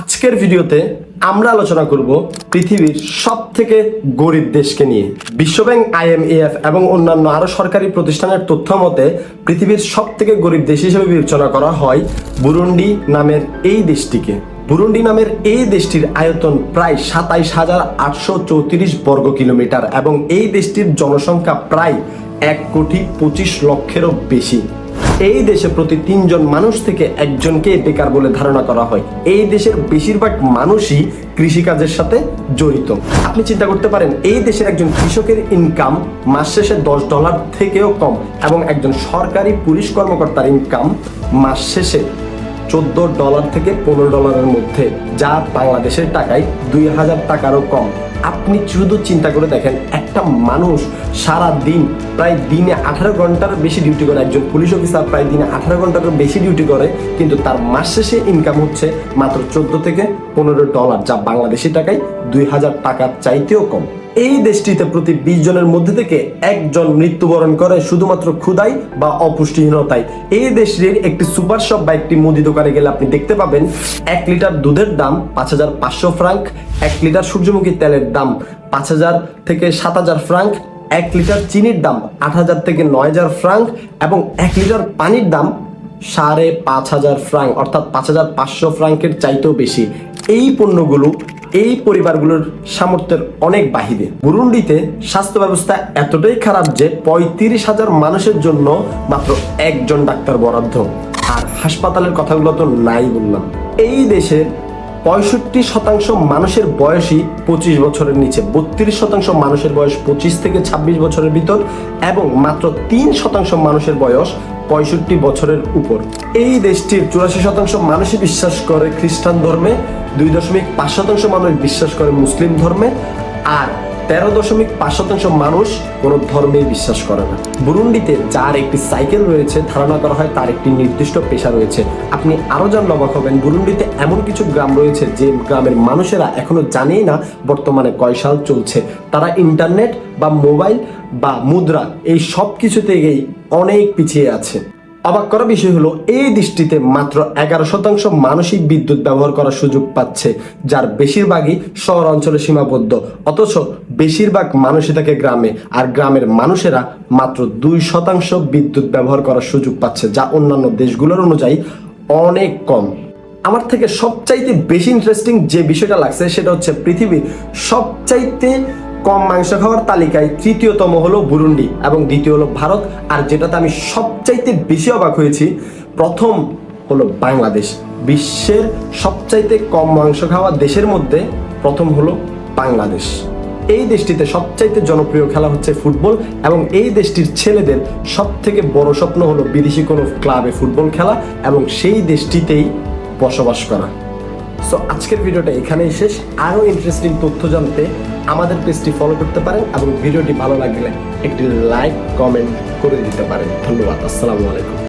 আজকের ভিডিওতে আমরা আলোচনা করব পৃথিবীর সব থেকে গরিব দেশকে নিয়ে। বিশ্বব্যাংক আইএমএফ এবং অন্যান্য আরও সরকারি প্রতিষ্ঠানের তথ্য মতে, পৃথিবীর সব থেকে গরিব দেশ হিসেবে বিবেচনা করা হয় বুরুন্ডি নামের এই দেশটিকে। বুরুন্ডি নামের এই দেশটির আয়তন প্রায় সাতাইশ হাজার আটশো চৌত্রিশ বর্গ কিলোমিটার এবং এই দেশটির জনসংখ্যা প্রায় এক কোটি পঁচিশ লক্ষেরও বেশি। এই দেশে প্রতি তিনজন মানুষ থেকে একজনকে বেকার বলে ধারণা করা হয়। এই দেশের বেশিরভাগ মানুষই কৃষিকাজের সাথে জড়িত। আপনি চিন্তা করতে পারেন, এই দেশের একজন কৃষকের ইনকাম মাস শেষে দশ ডলার থেকেও কম এবং একজন সরকারি পুলিশ কর্মকর্তার ইনকাম মাস শেষে চোদ্দ ডলার থেকে পনেরো ডলারের মধ্যে, যা বাংলাদেশের টাকায় দুই হাজার টাকারও কম। আপনি শুধু চিন্তা করে দেখেন, একটা মানুষ সারা দিন প্রায় দিনে আঠারো ঘণ্টার বেশি ডিউটি করে। একজন পুলিশ অফিসার প্রায় দিনে আঠারো ঘণ্টার বেশি ডিউটি করে, কিন্তু তার মাস শেষে ইনকাম হচ্ছে মাত্র চোদ্দ থেকে পনেরো ডলার যা বাংলাদেশি টাকায় দুই হাজার টাকার চাইতেও কম। এই দেশটিতে প্রতি বিশ জনের মধ্যে থেকে একজন মৃত্যুবরণ করে শুধুমাত্র ক্ষুদাই বা অপুষ্টিহীনতায় এই দেশটির একটি সুপার শপ বা একটি মুদি দোকানে গেলে আপনি দেখতে পাবেন এক লিটার দুধের দাম পাঁচ হাজার পাঁচশো ফ্রাঙ্ক, এক লিটার সূর্যমুখী তেলের দাম পাঁচ হাজার থেকে সাত হাজার ফ্রাঙ্ক, এক লিটার চিনির দাম আট হাজার থেকে নয় হাজার ফ্রাঙ্ক এবং এক লিটার পানির দাম সাড়ে পাঁচ হাজার ফ্রাঙ্ক, অর্থাৎ পাঁচ হাজার পাঁচশো ফ্রাঙ্কের চাইতেও বেশি। এই পণ্যগুলো এই পরিবারগুলোর সামর্থ্যের অনেক বাহিরে। বুরুন্ডিতে স্বাস্থ্য ব্যবস্থা এতটাই খারাপ যে পঁয়ত্রিশ হাজার মানুষের জন্য মাত্র একজন ডাক্তার বরাদ্দ। আর হাসপাতালের কথাগুলো তো নাই বললাম। এই দেশের পঁয়ষট্টি শতাংশ মানুষের বয়সই পঁচিশ বছরের নিচে। বত্রিশ শতাংশ মানুষের বয়স পঁচিশ থেকে ছাব্বিশ বছরের ভিতর এবং মাত্র তিন শতাংশ মানুষের বয়স পঁয়ষট্টি বছরের উপর। এই দেশটির চুরাশি শতাংশ মানুষই বিশ্বাস করে খ্রিস্টান ধর্মে দুই দশমিক পাঁচ শতাংশ মানুষ বিশ্বাস করে মুসলিম ধর্মে আর তেরো দশমিক পাঁচ শতাংশ মানুষ কোনো ধর্মেই বিশ্বাস করে না। বুরুন্ডিতে যার একটি সাইকেল রয়েছে, ধারণা করা হয় তার একটি নির্দিষ্ট পেশা রয়েছে। আপনি আরও জানলে অবাক হবেন, বুরুন্ডিতে এমন কিছু গ্রাম রয়েছে যে গ্রামের মানুষেরা এখনও জানেই না বর্তমানে কয় সাল চলছে। তারা ইন্টারনেট বা মোবাইল বা মুদ্রা এই সব কিছু থেকেই অনেক পিছিয়ে আছে। অবাক করা বিষয় হলো, এই দৃষ্টিতে মাত্র এগারো শতাংশ মানসিক বিদ্যুৎ ব্যবহার করার সুযোগ পাচ্ছে, যার বেশিরভাগই শহর অঞ্চলে সীমাবদ্ধ। অথচ বেশিরভাগ মানুষই থাকে গ্রামে, আর গ্রামের মানুষেরা মাত্র দুই শতাংশ বিদ্যুৎ ব্যবহার করার সুযোগ পাচ্ছে, যা অন্যান্য দেশগুলোর অনুযায়ী অনেক কম। আমার থেকে সবচাইতে বেশি ইন্টারেস্টিং যে বিষয়টা লাগছে, সেটা হচ্ছে পৃথিবীর সবচাইতে কম মাংস খাওয়ার তালিকায় তৃতীয়তম হলো বুরুন্ডি এবং দ্বিতীয় হলো ভারত। আর যেটাতে আমি সবচাইতে বেশি অবাক হয়েছি, প্রথম হলো বাংলাদেশ। বিশ্বের সবচাইতে কম মাংস খাওয়া দেশের মধ্যে প্রথম হলো বাংলাদেশ। এই দেশটিতে সবচাইতে জনপ্রিয় খেলা হচ্ছে ফুটবল এবং এই দেশটির ছেলেদের সব থেকে বড় স্বপ্ন হলো বিদেশি কোনো ক্লাবে ফুটবল খেলা এবং সেই দেশটিতেই বসবাস করা। সো আজকের ভিডিওটা এখানেই শেষ। আরও ইন্টারেস্টিং তথ্য জানতে আমাদের পেজটি ফলো করতে পারেন এবং ভিডিওটি ভালো লাগলে একটি লাইক কমেন্ট করে দিতে পারেন। ধন্যবাদ, আসসালামু আলাইকুম।